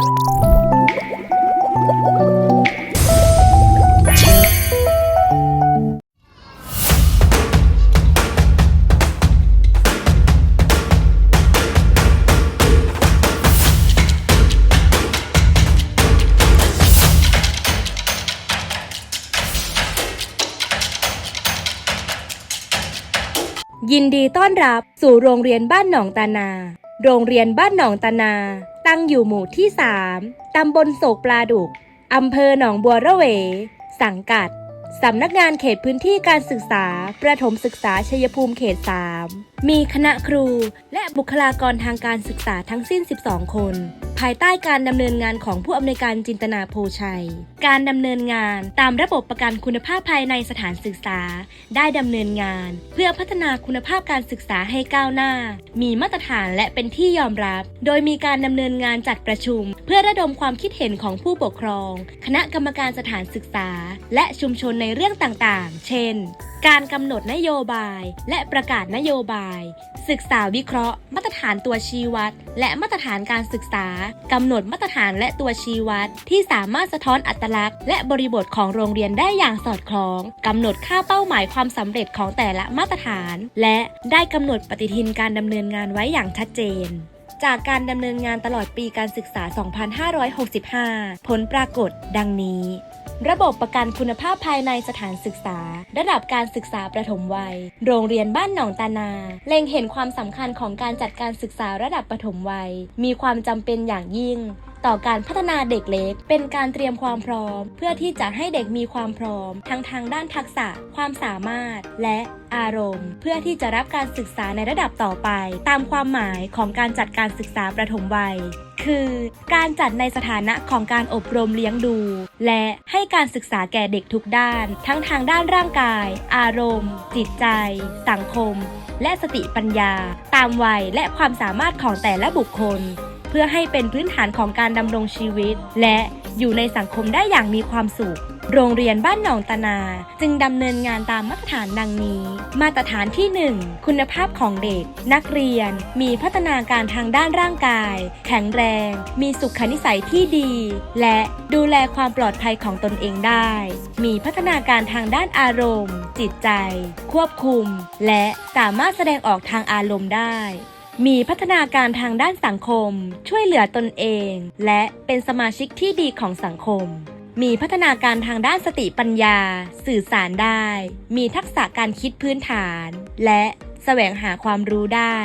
ยินดีต้อนรับสู่โรงเรียนบ้านหนองตานา โรงเรียนบ้านหนองตานา ตั้งอยู่หมู่ที่ 3 ตำบลโศกปลาดุก อำเภอหนองบัวระเว สังกัด สำนักงานเขตพื้นที่การศึกษา ประถมศึกษาชัยภูมิเขต 3 มีคณะครูและบุคลากรทางการศึกษาทั้งสิ้น 12 คน ภายใต้การดำเนินงานของผู้อำนวยการจินตนาโพชัย การดำเนินงานตามระบบประกันคุณภาพภายในสถานศึกษา ได้ดำเนินงาน เพื่อพัฒนาคุณภาพการศึกษาให้ก้าวหน้า มีมาตรฐานและเป็นที่ยอมรับ โดยมีการดำเนินงานจัดประชุม เพื่อระดมความคิดเห็นของผู้ปกครอง คณะกรรมการสถานศึกษา และชุมชนในเรื่องต่างๆ เช่น การกำหนดนโยบาย และประกาศนโยบาย ศึกษาวิเคราะห์ มาตรฐานตัวชี้วัด และมาตรฐานการศึกษากำหนดมาตรฐานและตัวชี้วัด ที่สามารถสะท้อนอัตลักษณ์ และบริบทของโรงเรียนได้อย่างสอดคล้องกำหนดค่าเป้าหมายความสำเร็จของแต่ละมาตรฐาน และได้กำหนดปฏิทินการดำเนินงานไว้อย่างชัดเจนจากการดำเนินงานตลอดปีการศึกษา 2565 ผลปรากฏดังนี้ ระบบประกันคุณภาพภายในสถานศึกษา ระดับการศึกษาประถมวัย โรงเรียนบ้านหนองตานา เล็งเห็นความสำคัญของการจัดการศึกษาระดับประถมวัย มีความจำเป็นอย่างยิ่ง ต่อการพัฒนาเด็กเล็ก เป็นการเตรียมความพร้อม เพื่อที่จะให้เด็กมีความพร้อม ทั้งทางด้านทักษะ ความสามารถ และอารมณ์ เพื่อที่จะรับการศึกษาในระดับต่อไป ตามความหมายของการจัดการศึกษาประถมวัย คือการจัดในสถานะของการอบรมเลี้ยงดู และให้การศึกษาแก่เด็กทุกด้าน ทั้งทางด้านร่างกาย อารมณ์ จิตใจ สังคม และสติปัญญา ตามวัยและความสามารถของแต่ละบุคคล เพื่อให้เป็นพื้นฐานของการดำรงชีวิต และอยู่ในสังคมได้อย่างมีความสุข โรงเรียนบ้านหนองตนา จึงดำเนินงานตามมาตรฐานดังนี้ มาตรฐานที่ 1 คุณภาพของเด็ก นักเรียน มีพัฒนาการทางด้านร่างกาย แข็งแรง มีสุขนิสัยที่ดี และดูแลความปลอดภัยของตนเองได้ มีพัฒนาการทางด้านอารมณ์ จิตใจ ควบคุม และสามารถแสดงออกทางอารมณ์ได้ มีพัฒนาการทางด้านสังคม ช่วยเหลือตนเอง และเป็นสมาชิกที่ดีของสังคม มีพัฒนาการทางด้านสติปัญญา สื่อสารได้ มีทักษะการคิดพื้นฐาน และแสวงหาความรู้ได้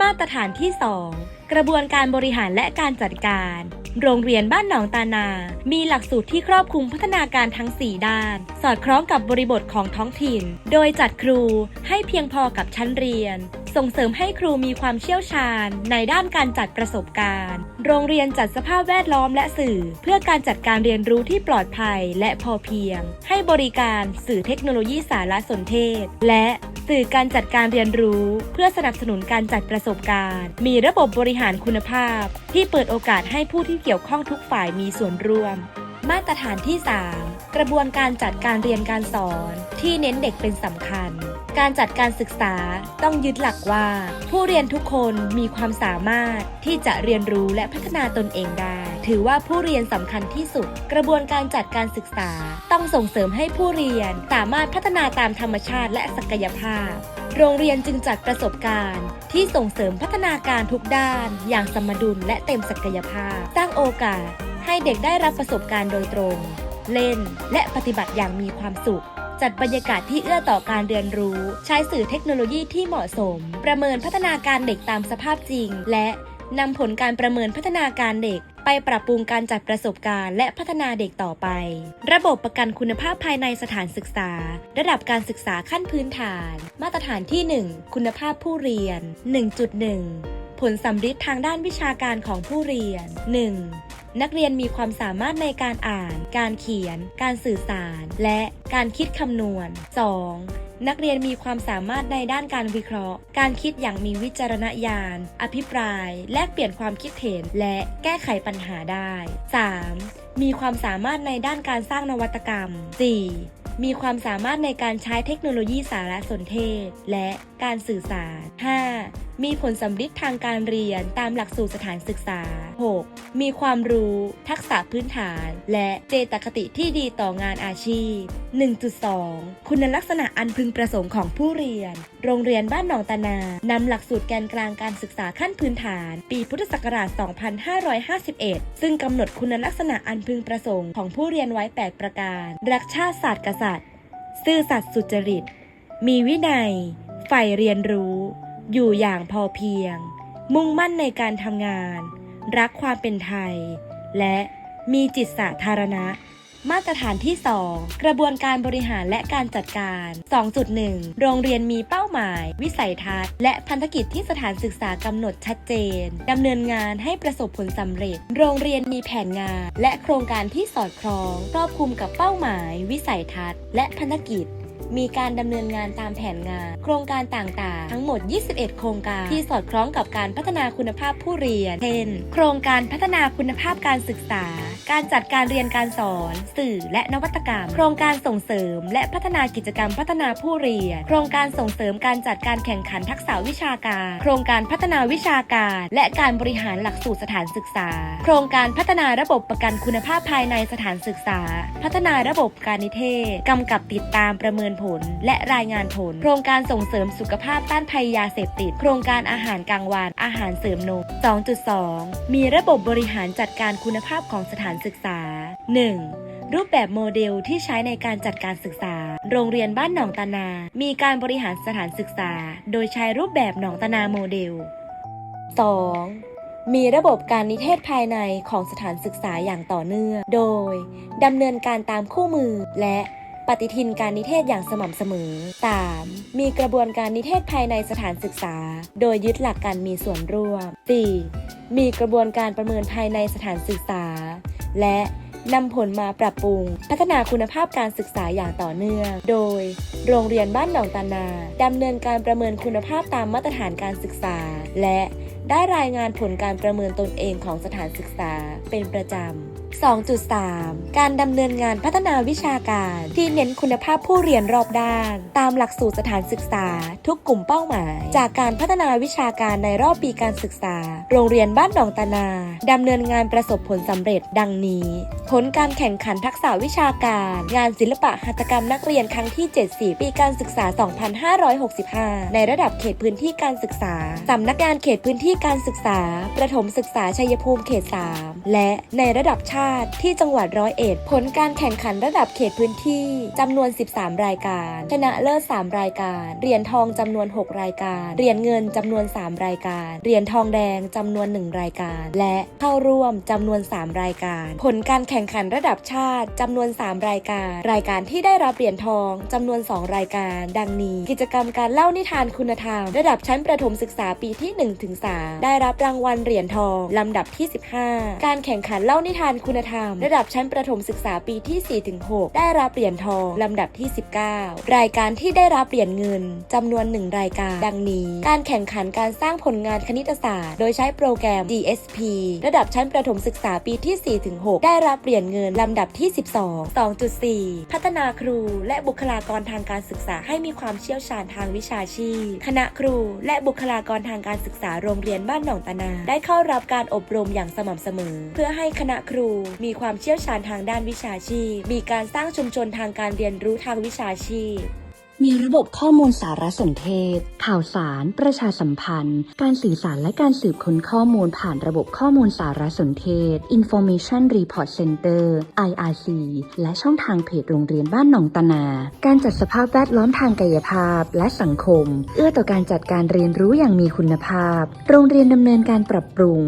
มาตรฐานที่ 2 กระบวนการบริหารและการจัดการ โรงเรียนบ้านหนองตานา มีหลักสูตรที่ครอบคลุมพัฒนาการทั้ง 4 ด้าน สอดคล้องกับบริบทของท้องถิ่น โดยจัดครูให้เพียงพอกับชั้นเรียน ส่งเสริมให้ครูมีความเชี่ยวชาญ ในด้านการจัดประสบการณ์ โรงเรียนจัดสภาพแวดล้อมและสื่อ เพื่อการจัดการเรียนรู้ที่ปลอดภัยและพอเพียง ให้บริการสื่อเทคโนโลยีสารสนเทศ และสื่อการจัดการเรียนรู้ เพื่อสนับสนุนการจัดประสบการณ์ มีระบบบริหารคุณภาพ ที่เปิดโอกาสให้ผู้ที่เกี่ยวข้องทุกฝ่ายมีส่วนร่วม มาตรฐานที่ 3 กระบวนการจัดการเรียนการสอน ที่เน้นเด็กเป็นสำคัญ การจัดการศึกษาต้องยึดหลักว่า ผู้เรียนทุกคนมีความสามารถที่จะเรียนรู้และพัฒนาตนเองได้ ถือว่าผู้เรียนสำคัญที่สุด กระบวนการจัดการศึกษา ต้องส่งเสริมให้ผู้เรียนสามารถพัฒนาตามธรรมชาติและศักยภาพ โรงเรียนจึงจัดประสบการณ์ ที่ส่งเสริมพัฒนาการทุกด้าน อย่างสมดุลและเต็มศักยภาพ สร้างโอกาสให้เด็กได้รับประสบการณ์โดยตรง เล่น และปฏิบัติอย่างมีความสุข จัดบรรยากาศที่เอื้อต่อการเรียนรู้ ใช้สื่อเทคโนโลยีที่เหมาะสม ประเมินพัฒนาการเด็กตามสภาพจริง และนำผลการประเมินพัฒนาการเด็ก ไปปรับปรุงการจัดประสบการณ์และพัฒนาเด็กต่อไป ระบบประกันคุณภาพภายในสถานศึกษา ระดับการศึกษาขั้นพื้นฐาน มาตรฐานที่ 1 คุณภาพผู้เรียน 1.1 ผลสัมฤทธิ์ทางด้านวิชาการของผู้เรียน 1. นักเรียนมีความสามารถในการอ่าน การเขียน การสื่อสาร และการคิดคำนวณ 2. นักเรียนมีความสามารถในด้านการวิเคราะห์ การคิดอย่างมีวิจารณญาณ อภิปราย แลกเปลี่ยนความคิดเห็น และแก้ไขปัญหาได้ 3. มีความสามารถในด้านการสร้างนวัตกรรม 4. มีความสามารถในการใช้เทคโนโลยีสารสนเทศ และการสื่อสาร 5. มีผลสำลิดทางการเรียนตามหลักสูตรสถานศึกษา 6. มีความรู้ ทักษะพื้นฐาน และเจตคติที่ดีต่องานอาชีพ 1.2 คุณลักษณะอันพึงประสงค์ของผู้เรียน โรงเรียนบ้านหนองตานานำหลักสูตรแกนกลางการศึกษาขั้นพื้นฐาน ปีพุทธศักราช 2551 ซึ่งกำหนดคุณลักษณะอันพึงประสงค์ของผู้เรียนไว้ 8 ประการ รักชาติศาสตร์กษัตริย์ ซื่อสัตย์สุจริต มีวินัย ใฝ่เรียนรู้ อยู่อย่างพอเพียง มุ่งมั่นในการทำงาน รักความเป็นไทย และมีจิตสาธารณะ มาตรฐานที่ 2 กระบวนการบริหารและการจัดการ 2.1 โรงเรียนมีเป้าหมาย วิสัยทัศน์ และพันธกิจที่สถานศึกษากำหนดชัดเจนดำเนินงานให้ประสบผลสำเร็จ โรงเรียนมีแผนงาน และโครงการที่สอดคล้อง ครอบคลุมกับเป้าหมาย วิสัยทัศน์ และพันธกิจ มีการดำเนินงานตามแผนงาน โครงการต่างๆ ทั้งหมด 21 โครงการ ที่สอดคล้องกับการพัฒนาคุณภาพผู้เรียน เช่น โครงการพัฒนาคุณภาพการศึกษา การจัดการเรียนการสอน สื่อและนวัตกรรม โครงการส่งเสริม และพัฒนากิจกรรมพัฒนาผู้เรียน โครงการส่งเสริมการจัดการแข่งขันทักษะวิชาการ โครงการพัฒนาวิชาการ และการบริหารหลักสูตรสถานศึกษา โครงการพัฒนาระบบประกันคุณภาพภายในสถานศึกษา พัฒนาระบบการนิเทศกำกับติดตามประเมินผลและรายงานผล โครงการส่งเสริมสุขภาพต้านภัยยาเสพติด โครงการอาหารกลางวัน อาหารเสริมนม 2.2 มีระบบบริหารจัดการคุณภาพของสถานศึกษา 1. รูปแบบโมเดลที่ใช้ในการจัดการศึกษา โรงเรียนบ้านหนองตานา มีการบริหารสถานศึกษา โดยใช้รูปแบบหนองตานาโมเดล 2. มีระบบการนิเทศภายในของสถานศึกษาอย่างต่อเนื่อง โดยดำเนินการตามคู่มือและ ปฏิทินการนิเทศอย่างสม่ำเสมอ 3. มีกระบวนการนิเทศภายในสถานศึกษา โดยยึดหลักการมีส่วนร่วม 4. มีกระบวนการประเมินภายในสถานศึกษา และนำผลมาปรับปรุง พัฒนาคุณภาพการศึกษาอย่างต่อเนื่อง โดย โรงเรียนบ้านหนองตานาดำเนินการประเมินคุณภาพตามมาตรฐานการศึกษา และได้รายงานผลการประเมินตนเองของสถานศึกษาเป็นประจำ 2.3 การดำเนินงานพัฒนาวิชาการที่เน้นคุณภาพผู้เรียนรอบด้าน ตามหลักสูตรสถานศึกษา ทุกกลุ่มเป้าหมาย จากการพัฒนาวิชาการในรอบปีการศึกษา โรงเรียนบ้านหนองตานาดำเนินงานประสบผลสำเร็จดังนี้ ผลการแข่งขันทักษะวิชาการ งานศิลปะหัตถกรรมนักเรียนครั้งที่ 74 ปีการศึกษา 2565 ในระดับเขตพื้นที่การศึกษาสำนักงานเขตพื้นที่การศึกษา ประถมศึกษาชัยภูมิเขต 3 และในระดับชาติ ที่จังหวัดร้อยเอ็ดผลการแข่งขันระดับเขตพื้นที่จำนวน 13 รายการ ชนะเลิศ 3 รายการ เหรียญทองจำนวน 6 รายการ เหรียญเงินจำนวน 3 รายการ เหรียญทองแดงจำนวน 1 รายการ และเข้าร่วมจำนวน 3 รายการ ผลการแข่งขันระดับชาติจำนวน 3 รายการ รายการที่ได้รับเหรียญทองจำนวน 2 รายการ ดังนี้ กิจกรรมการเล่านิทานคุณธรรม ระดับชั้นประถมศึกษาปีที่ 1-3 ได้รับรางวัลเหรียญทองลำดับที่ 15 การแข่งขันเล่านิทานคุณธรรม ระดับชั้นประถมศึกษาปีที่ 4-6 ได้รับเหรียญทอง ลำดับที่ 19 รายการที่ได้รับเหรียญเงินจำนวน 1 รายการ ดังนี้ การแข่งขันการสร้างผลงานคณิตศาสตร์ โดยใช้โปรแกรม DSP ระดับชั้นประถมศึกษาปีที่ 4-6 ได้รับเหรียญเงินลำดับที่ 12 2.4 พัฒนาครูและบุคลากรทางการศึกษาให้มีความเชี่ยวชาญทางวิชาชีพ คณะครูและบุคลากรทางการศึกษาโรงเรียนบ้านหนองตานา ได้เข้ารับการอบรมอย่างสม่ำเสมอ เพื่อให้คณะครูมีความเชี่ยวชาญทางด้านวิชาชีพ มีการสร้างชุมชนทางการเรียนรู้ทางวิชาชีพมีระบบข้อมูลสารสนเทศ ข่าวสาร ประชาสัมพันธ์ การสื่อสารและการสืบค้นข้อมูลผ่านระบบข้อมูลสารสนเทศ Information Report Center IRC และช่องทางเพจโรงเรียนบ้านหนองตนา การจัดสภาพแวดล้อมทางกายภาพและสังคม เอื้อต่อการจัดการเรียนรู้อย่างมีคุณภาพ โรงเรียนดำเนินการปรับปรุง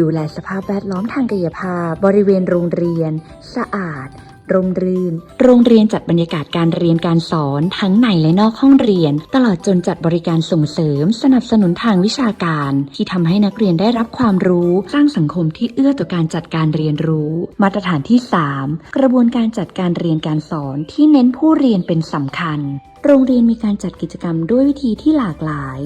ดูแลสภาพแวดล้อมทางกายภาพ บริเวณโรงเรียน สะอาดร่มรื่น โรงเรียนจัดบรรยากาศการเรียนการสอนทั้งในและนอกห้องเรียน ตลอดจนจัดบริการส่งเสริม สนับสนุนทางวิชาการ ที่ทำให้นักเรียนได้รับความรู้ สร้างสังคมที่เอื้อต่อการจัดการเรียนรู้ มาตรฐานที่ 3 กระบวนการจัดการเรียนการสอนที่เน้นผู้เรียนเป็นสำคัญ โรงเรียนมีการจัดกิจกรรมด้วยวิธีที่หลากหลาย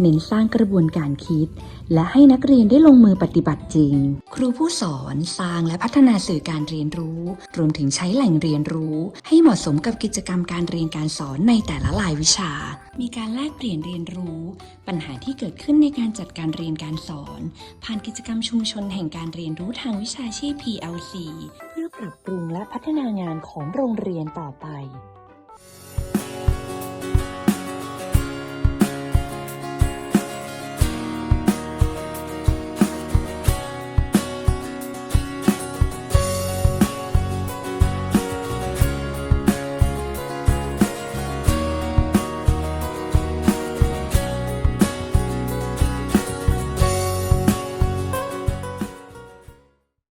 เน้นสร้างกระบวนการคิด และให้นักเรียนได้ลงมือปฏิบัติจริง ครูผู้สอนสร้างและพัฒนาสื่อการเรียนรู้ รวมถึงใช้แหล่งเรียนรู้ ให้เหมาะสมกับกิจกรรมการเรียนการสอนในแต่ละรายวิชา มีการแลกเปลี่ยนเรียนรู้ ปัญหาที่เกิดขึ้นในการจัดการเรียนการสอน ผ่านกิจกรรมชุมชนแห่งการเรียนรู้ทางวิชาชีพ PLC เพื่อปรับปรุงและพัฒนางานของโรงเรียนต่อไป